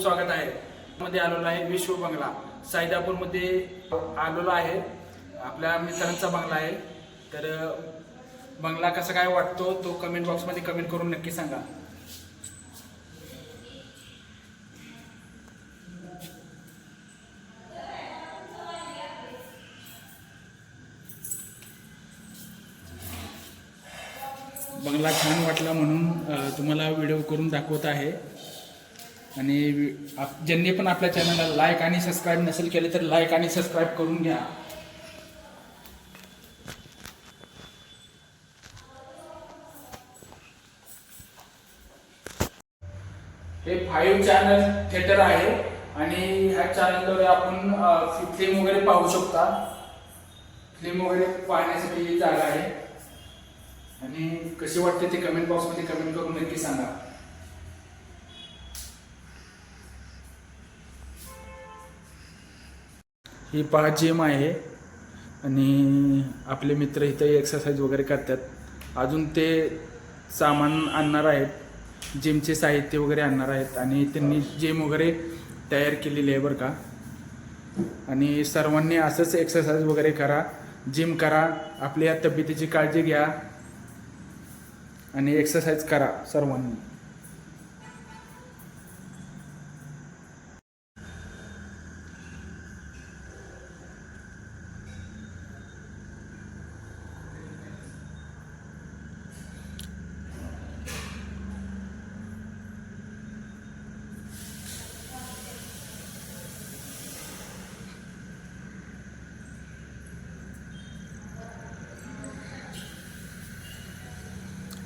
स्वागत आहे. मध्ये आलेलो आहे विश्व बंगला. सायदापूरमध्ये आलेलो आहे. आपल्या मित्रांचा बंगला आहे. तर बंगला कसा काय वाटतो तो कमेंट बॉक्समध्ये कमेंट करून नक्की सांगा. बंगला छान वाटला म्हणून तुम्हाला व्हिडिओ करून दाखवत आहे. आणि आप- ज्यांनी पण आपल्या चॅनलला लाईक आणि सबस्क्राईब नसेल केले तर लाईक आणि सबस्क्राईब करून घ्या. हे फाईव्ह चॅनल थिएटर आहे आणि ह्या चॅनलद्वारे आपण फिल्म वगैरे पाहू शकता. फिल्म वगैरे पाहण्यासाठी जागा आहे. आणि कशी वाटते ते कमेंट बॉक्समध्ये कमेंट करून नक्की सांगा. ही पहा जिम आहे. आणि आपले मित्र इथं एक्सरसाइज वगैरे करतात. अजून ते सामान आणणार आहेत. जिमचे साहित्य वगैरे आणणार आहेत. आणि त्यांनी जिम वगैरे तयार केलेली आहे बरं का. आणि सर्वांनी असंच एक्सरसाइज वगैरे करा. जिम करा. आपल्या तब्येतीची काळजी घ्या. आणि एक्सरसाइज करा सर्वांनी.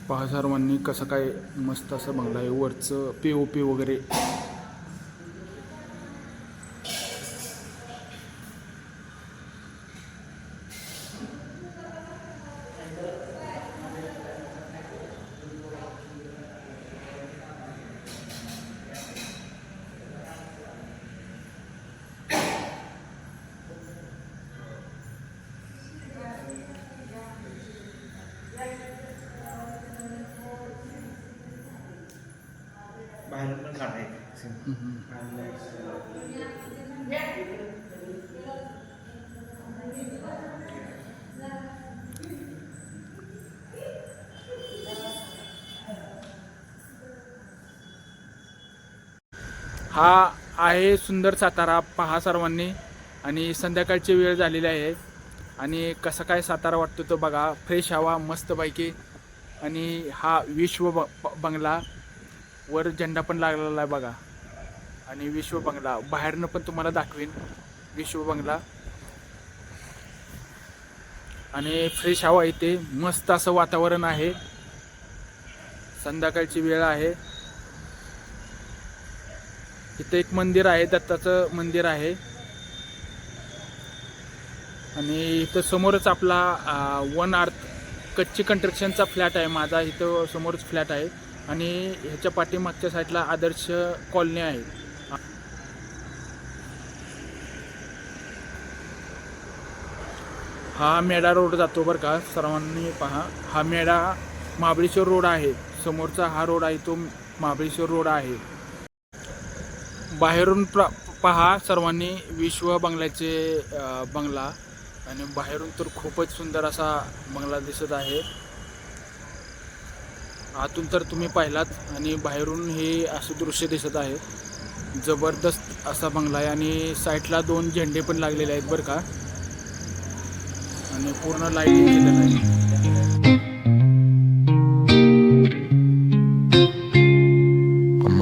पहा सर्वांनी कसं काय मस्त असं बंगला आहे. वरचं पी ओ पी वगैरे बाहेर पण काढायचं. हा आहे सुंदर सातारा पहा सर्वांनी. आणि संध्याकाळची वेळ झालेली आहे. आणि कसा काय सातारा वाटतो तो बघा. फ्रेश हवा मस्तपैकी आणि हा विश्व ब- बंगला. वर झेंडा पण लागलेला आहे बघा. आणि विश्व बंगला. बाहेरनं पण तुम्हाला दाखवीन. विश्व बंगला. आणि फ्रेश हवा येते मस्त असं वातावरण आहे. संध्याकाळची वेळ आहे. इथं एक मंदिर आहे दत्ताचं मंदिर आहे. आणि इथं समोरच आपला वन आर्थ कच्ची कंट्रक्शनचा फ्लॅट आहे माझा. इथं समोरच फ्लॅट आहे. आणि ह्याच्या पाठीमागच्या साईडला आदर्श कॉलनी आहे. हा मेडा रोड जातो बरं का सर्वांनी पहा. हा मेडा महाबळेश्वर रोड आहे. समोरचा हा रोड आहे तो महाबळेश्वर रोड आहे. बाहेरून प्र पहा सर्वांनी विश्व बंगल्याचे बंगला. आणि बाहेरून तर खूपच सुंदर असा बंगला दिसत आहे. आतून तर तुम्ही पाहिलात आणि बाहेरून हे असं दृश्य दिसत आहे जबरदस्त असा बंगला आहे आणि साईडला दोन झेंडे पण लागलेले आहेत बरं का आणि पूर्ण लाईटिंग केलेलं आहे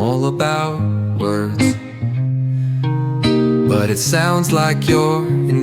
all about words, but it sounds like you're in.